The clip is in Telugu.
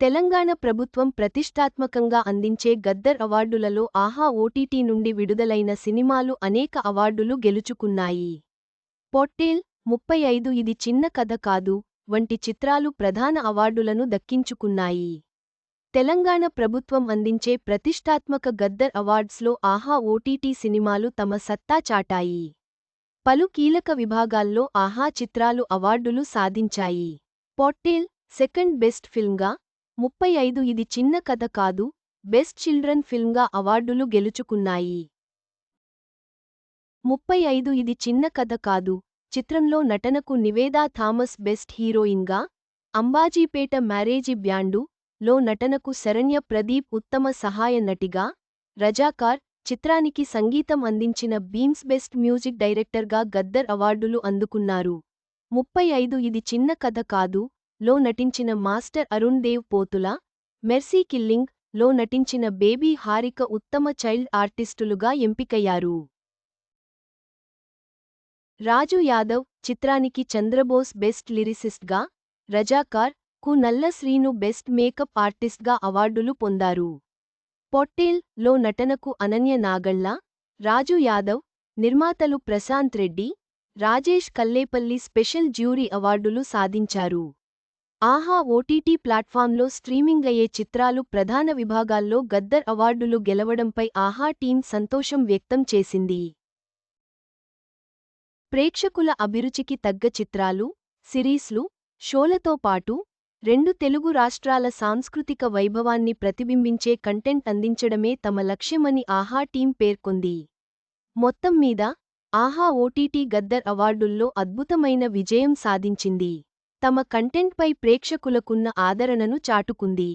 తెలంగాణ ప్రభుత్వం ప్రతిష్టాత్మకంగా అందించే గద్దర్ అవార్డులలో ఆహా ఓటీటీ నుండి విడుదలైన సినిమాలు అనేక అవార్డులు గెలుచుకున్నాయి. పొట్టేల్ ముప్పై ఐదు ఇది చిన్న కథ కాదు వంటి చిత్రాలు ప్రధాన అవార్డులను దక్కించుకున్నాయి. తెలంగాణ ప్రభుత్వం అందించే ప్రతిష్టాత్మక గద్దర్ అవార్డ్స్లో ఆహా ఓటీటీ సినిమాలు తమ సత్తా చాటాయి. పలు కీలక విభాగాల్లో ఆహా చిత్రాలు అవార్డులు సాధించాయి. పొట్టేల్ సెకండ్ బెస్ట్ ఫిల్మ్గా ముప్పై ఐదు ఇది చిన్న కథ కాదు బెస్ట్ చిల్డ్రన్ ఫిల్మ్గా అవార్డులు గెలుచుకున్నాయి. ముప్పై ఐదు ఇది చిన్న కథ కాదు చిత్రంలో నటనకు నివేదా థామస్ బెస్ట్ హీరోయిన్గా అంబాజీపేట మ్యారేజీ బ్యాండు లో నటనకు శరణ్య ప్రదీప్ ఉత్తమ సహాయ నటిగా రజాకార్ చిత్రానికి సంగీతం అందించిన బీమ్స్ బెస్ట్ మ్యూజిక్ డైరెక్టర్గా గద్దర్ అవార్డులు అందుకున్నారు. ముప్పై ఐదు ఇది చిన్న కథ కాదు లో నటించిన మాస్టర్ అరుణ్ దేవ్ పోతుల మెర్సీ కిల్లింగ్లో నటించిన బేబీ హారిక ఉత్తమ చైల్డ్ ఆర్టిస్టులుగా ఎంపికయ్యారు. రాజు యాదవ్ చిత్రానికి చంద్రబోస్ బెస్ట్ లిరిసిస్ట్గా రజాకార్కు నల్ల శ్రీను బెస్ట్ మేకప్ ఆర్టిస్ట్గా అవార్డులు పొందారు. పొట్టేల్లో నటనకు అనన్య నాగళ్ళ రాజు యాదవ్ నిర్మాతలు ప్రశాంత్ రెడ్డి రాజేష్ కల్లేపల్లి స్పెషల్ జ్యూరీ అవార్డులు సాధించారు. ఆహా ఓటీటీ ప్లాట్ఫామ్లో స్ట్రీమింగ్ అయ్యే చిత్రాలు ప్రధాన విభాగాల్లో గద్దర్ అవార్డులు గెలవడంపై ఆహా టీం సంతోషం వ్యక్తం చేసింది. ప్రేక్షకుల అభిరుచికి తగ్గ చిత్రాలు సిరీస్లు షోలతో పాటు రెండు తెలుగు రాష్ట్రాల సాంస్కృతిక వైభవాన్ని ప్రతిబింబించే కంటెంట్ అందించడమే తమ లక్ష్యమని ఆహా టీం పేర్కొంది. మొత్తం మీద ఆహా ఓటీటీ గద్దర్ అవార్డుల్లో అద్భుతమైన విజయం సాధించింది. తమ కంటెంట్పై ప్రేక్షకులకున్న ఆదరణను చాటుకుంది.